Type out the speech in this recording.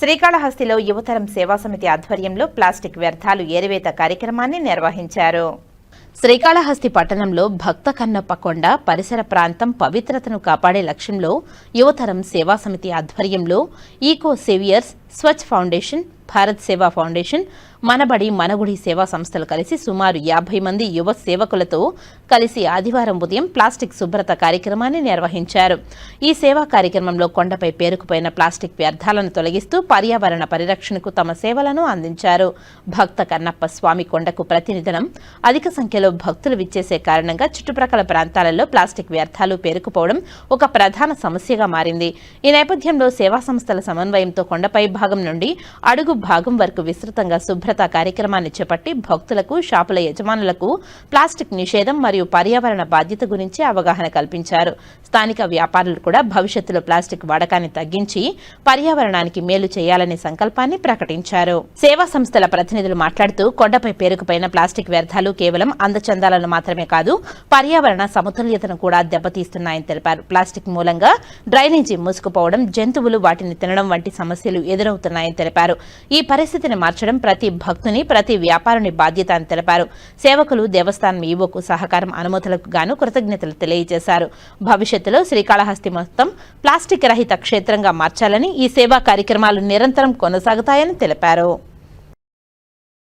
శ్రీకాళహస్తిలో యువతరం సేవా సమితి ఆధ్వర్యంలో ప్లాస్టిక్ వ్యర్థాలు ఏరివేత కార్యక్రమాన్ని నిర్వహించారు. శ్రీకాళహస్తి పట్టణంలో భక్త కన్నప్ప కొండ పరిసర ప్రాంతం పవిత్రతను కాపాడే లక్ష్యంలో యువతరం సేవా సమితి ఆధ్వర్యంలో eco saviours Swachh foundation Bharat Seva foundation Manabadi మనగుడి సేవా సంస్థలు కలిసి సుమారు యాభై మంది యువ సేవకులతో కలిసి ఆదివారం ఉదయం ప్లాస్టిక్ శుభ్రత కార్యక్రమాన్ని నిర్వహించారు. ఈ సేవా కార్యక్రమంలో కొండపై పేరుకుపోయిన ప్లాస్టిక్ వ్యర్థాలను తొలగిస్తూ పర్యావరణ పరిరక్షణకు తమ సేవలను అందించారు. భక్త కన్నప్ప స్వామి కొండకు ప్రతినిధనం అధిక సంఖ్యలో భక్తులు విచ్చేసే కారణంగా చుట్టుప్రక్కల ప్రాంతాలలో ప్లాస్టిక్ వ్యర్థాలు పేరుకుపోవడం ఒక ప్రధాన సమస్యగా మారింది. ఈ నేపథ్యంలో సేవా సంస్థల సమన్వయంతో కొండపై భాగం నుండి అడుగు భాగం వరకు విస్తృతంగా శుభ్రత కార్యక్రమాన్ని చేపట్టి భక్తులకు షాపుల యజమానులకు ప్లాస్టిక్ నిషేధం మరియు పర్యావరణ బాధ్యత గురించి అవగాహన కల్పించారు. స్థానిక వ్యాపారులు కూడా భవిష్యత్తులో ప్లాస్టిక్ వాడకాన్ని తగ్గించి పర్యావరణానికి మేలు చేయాలనే సంకల్పాన్ని ప్రకటించారు. సేవా సంస్థల ప్రతినిధులు మాట్లాడుతూ కొండపై పేరుకుపోయిన ప్లాస్టిక్ వ్యర్థాలు కేవలం అందచందాలను మాత్రమే కాదు పర్యావరణ సమతుల్యతను కూడా దెబ్బతీస్తున్నాయని తెలిపారు. ప్లాస్టిక్ మూలంగా డ్రైనేజీ మూసుకుపోవడం జంతువులు వాటిని తినడం వంటి సమస్యలు ఎదురు ఎదురవుతున్నాయని తెలిపారు. ఈ పరిస్థితిని మార్చడం ప్రతి భక్తుని ప్రతి వ్యాపారుని బాధ్యత అని తెలిపారు. సేవకులు దేవస్థానం ఈవోకు సహకారం అనుమతులకు గాను కృతజ్ఞతలు తెలియజేశారు. భవిష్యత్తులో శ్రీకాళహస్తి మొత్తం ప్లాస్టిక్ రహిత క్షేత్రంగా మార్చాలని ఈ సేవా కార్యక్రమాలు నిరంతరం కొనసాగుతాయని తెలిపారు.